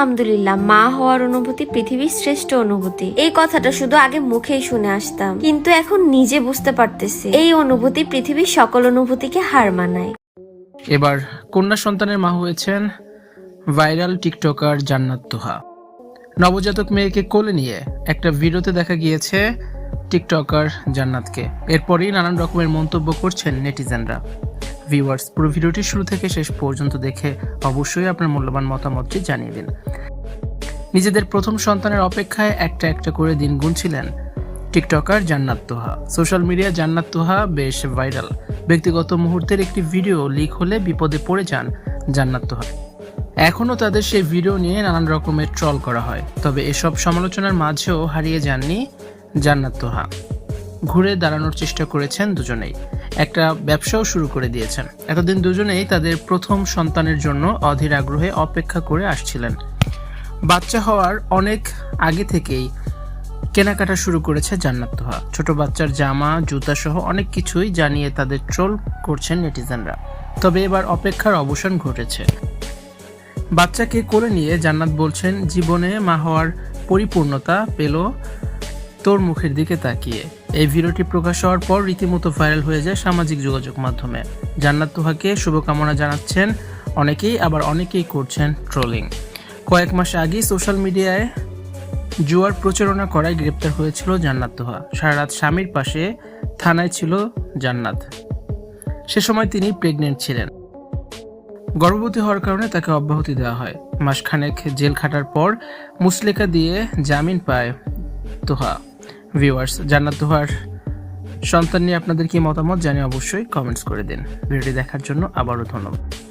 আলহামদুলিল্লাহ, মা হওয়ার অনুভূতি পৃথিবীর শ্রেষ্ঠ অনুভূতি। এই কথাটা শুধু আগে মুখেই শুনে আসতাম। কিন্তু এখন নিজে বুঝতে পারতেছি, এই অনুভূতি পৃথিবীর সকল অনুভূতিকে হার মানায়। এবার কন্যা সন্তানের মা হয়েছেন ভাইরাল টিকটকার জান্নাত তোহা। নবজাতক মেয়েকে কোলে নিয়ে একটা ভিডিওতে দেখা গিয়েছে টিকটকার জান্নাতকে। এরপরই নানান রকমের মন্তব্য করছেন নেটিজেনরা। ভিউয়ার্স পুরো ভিডিওটি শুরু থেকে শেষ পর্যন্ত দেখে অবশ্যই আপনার মূল্যবান মতামতটি জানিয়ে দিন। নিজেদের প্রথম সন্তানের অপেক্ষায় একটা একটা করে দিন গুনছিলেন টিকটকার জান্নাত তোহা। সোশ্যাল মিডিয়া জান্নাত তোহা বেশ ভাইরাল। ব্যক্তিগত মুহূর্তের একটি ভিডিও লিক হলে বিপদে পড়ে যান জান্নাত তোহা। এখনও তাদের সেই ভিডিও নিয়ে নানান রকমের ট্রল করা হয়, তবে এসব সমালোচনার মাঝেও হারিয়ে যাননি জান্নাত তোহা। ঘুরে দাঁড়ানোর চেষ্টা করেছেন দুজনেই। একটা ব্যবসাও শুরু করে দিয়েছেন। এতদিন দুজনেই তাদের প্রথম সন্তানের জন্য অধীর আগ্রহে অপেক্ষা করে আসছিলেন। বাচ্চা হওয়ার অনেক আগে থেকেই কেনাকাটা শুরু করেছে জান্নাত তোহা। ছোট বাচ্চার জামা, জুতা সহ অনেক কিছুই জানিয়ে তাদের ট্রোল করছেন নেটিজেনরা। তবে এবার অপেক্ষার অবসান ঘটেছে। বাচ্চাকে করে নিয়ে জান্নাত বলছেন, জীবনে মা হওয়ার পরিপূর্ণতা পেল তোর মুখের দিকে তাকিয়ে। এই ভিডিওটি প্রকাশ হওয়ার পর রীতিমতো ভাইরাল হয়ে যায় সামাজিক যোগাযোগ মাধ্যমে। জান্নাত তোহাকে শুভকামনা জানাচ্ছেন, অনেকেই আবার অনেকেই করছেন ট্রোলিং। কয়েক মাস আগেই সোশ্যাল মিডিয়ায় জুয়ার প্রচারণা করায় গ্রেপ্তার হয়েছিল জান্নাত তোহা। সারা রাত স্বামীর পাশে থানায় ছিল জান্নাত। সে সময় তিনি প্রেগনেন্ট ছিলেন। গর্ভবতী হওয়ার কারণে তাকে অব্যাহতি দেওয়া হয়। মাসখানেক জেল খাটার পর মুসলেকা দিয়ে জামিন পায় তোহা। ভিউয়ার্স জান্নাত দোহার সন্তান নিয়ে আপনাদের কি মতামত জানিয়ে অবশ্যই কমেন্টস করে দিন। ভিডিওটি দেখার জন্য আবারও ধন্যবাদ।